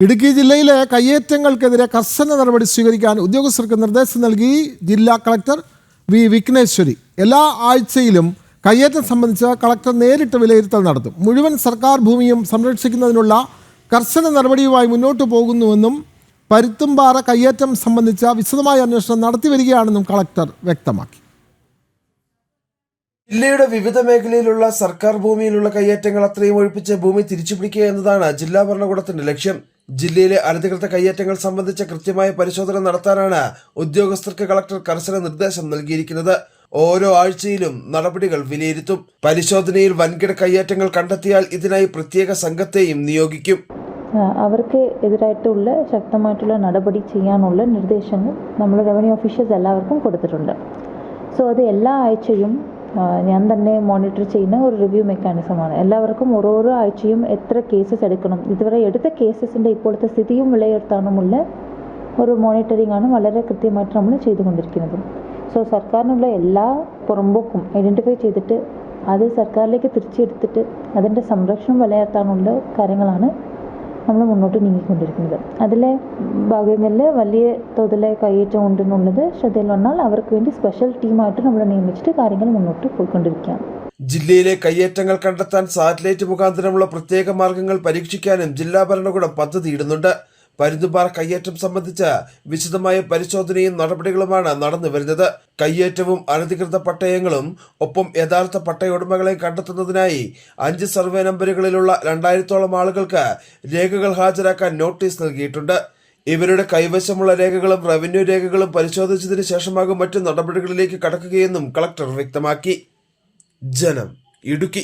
ഇടുക്കി ജില്ലയിലെ കയ്യേറ്റങ്ങൾക്കെതിരെ കർശന നടപടി സ്വീകരിക്കാൻ ഉദ്യോഗസ്ഥർക്ക് നിർദ്ദേശം നൽകി ജില്ലാ കളക്ടർ വി വിഘ്നേശ്വരി. എല്ലാ ആഴ്ചയിലും കയ്യേറ്റം സംബന്ധിച്ച് കളക്ടർ നേരിട്ട് വിലയിരുത്തൽ നടത്തും. മുഴുവൻ സർക്കാർ ഭൂമിയും സംരക്ഷിക്കുന്നതിനുള്ള കർശന നടപടിയുമായി മുന്നോട്ട് പോകുന്നുവെന്നും പരുത്തുംപാറ കയ്യേറ്റം സംബന്ധിച്ച വിശദമായ അന്വേഷണം നടത്തി വരികയാണെന്നും കളക്ടർ വ്യക്തമാക്കി. ജില്ലയുടെ വിവിധ മേഖലയിലുള്ള സർക്കാർ ഭൂമിയിലുള്ള കയ്യേറ്റങ്ങൾ അത്രയും ഒഴിപ്പിച്ച് ഭൂമി തിരിച്ചുപിടിക്കുക എന്നതാണ് ജില്ലാ ഭരണകൂടത്തിന്റെ ലക്ഷ്യം. ജില്ലയിലെ അനധികൃത കയ്യേറ്റങ്ങൾ സംബന്ധിച്ച കൃത്യമായ പരിശോധന നടത്താനാണ് ഉദ്യോഗസ്ഥർക്ക് കളക്ടർ കർശന നിർദ്ദേശം നൽകിയിരിക്കുന്നത്. ഓരോ ആഴ്ചയിലും നടപടികൾ വിലയിരുത്തും. പരിശോധനയിൽ വൻകിട കയ്യേറ്റങ്ങൾ കണ്ടെത്തിയാൽ ഇതിനായി പ്രത്യേക സംഘത്തെയും നിയോഗിക്കും. അവർക്ക് എതിരായിട്ടുള്ള ശക്തമായിട്ടുള്ള നടപടി ചെയ്യാനുള്ള നിർദ്ദേശങ്ങൾ നമ്മൾ റവന്യൂ ഓഫീഷ്യൽസ് എല്ലാവർക്കും കൊടുത്തിട്ടുണ്ട്. സോ അത് എല്ലാ ആഴ്ചയും ഞാൻ തന്നെ മോണിറ്റർ ചെയ്യുന്ന ഒരു റിവ്യൂ മെക്കാനിസമാണ് എല്ലാവർക്കും ഓരോരോ ആഴ്ചയും എത്ര കേസസ് എടുക്കണം. ഇതുവരെ എടുത്ത കേസസിന്റെ ഇപ്പോഴത്തെ സ്ഥിതിയും വിലയിരുത്താനുമുള്ള ഒരു മോണിറ്ററിംഗ് ആണ് വളരെ കൃത്യമായിട്ട് നമ്മൾ ചെയ്തുകൊണ്ടിരിക്കുന്നത്. സോ സർക്കാരിനുള്ള എല്ലാ പുറമ്പോക്കും ഐഡന്റിഫൈ ചെയ്തിട്ട് അത് സർക്കാരിലേക്ക് തിരിച്ചെടുത്തിട്ട് അതിന്റെ സംരക്ഷണം വിലയിരുത്താനുള്ള കാര്യങ്ങളാണ് നമ്മൾ മുന്നോട്ട് നീങ്ങിക്കൊണ്ടിരിക്കുന്നത്. അതിലെ ഭാഗങ്ങളിൽ വലിയ തോതിലെ കയ്യേറ്റം ഉണ്ടെന്നുള്ളത് ശ്രദ്ധയിൽ വന്നാൽ അവർക്ക് വേണ്ടി സ്പെഷ്യൽ ടീമായിട്ട് നമ്മൾ നിയമിച്ചിട്ട് കാര്യങ്ങൾ മുന്നോട്ട് പോയിക്കൊണ്ടിരിക്കുകയാണ്. ജില്ലയിലെ കയ്യേറ്റങ്ങൾ കണ്ടെത്താൻ സാറ്റലൈറ്റ് മുഖാന്തരമുള്ള പ്രത്യേക മാർഗങ്ങൾ പരീക്ഷിക്കാനും ജില്ലാ ഭരണകൂടം പദ്ധതിയിടുന്നുണ്ട് പരുന്തുപാറ കയ്യേറ്റം സംബന്ധിച്ച വിശദമായ പരിശോധനയും നടപടികളുമാണ് നടന്നു വരുന്നത്. കയ്യേറ്റവും അനധികൃത പട്ടയങ്ങളും ഒപ്പം യഥാർത്ഥ പട്ടയുടമകളെ കണ്ടെത്തുന്നതിനായി അഞ്ച് സർവേ നമ്പറുകളിലുള്ള രണ്ടായിരത്തോളം ആളുകൾക്ക് രേഖകൾ ഹാജരാക്കാൻ നോട്ടീസ് നൽകിയിട്ടുണ്ട്. ഇവരുടെ കൈവശമുള്ള രേഖകളും റവന്യൂ രേഖകളും പരിശോധിച്ചതിന് ശേഷമാകും മറ്റു നടപടികളിലേക്ക് കടക്കുകയെന്നും കളക്ടർ വ്യക്തമാക്കി. ജനം ഇടുക്കി.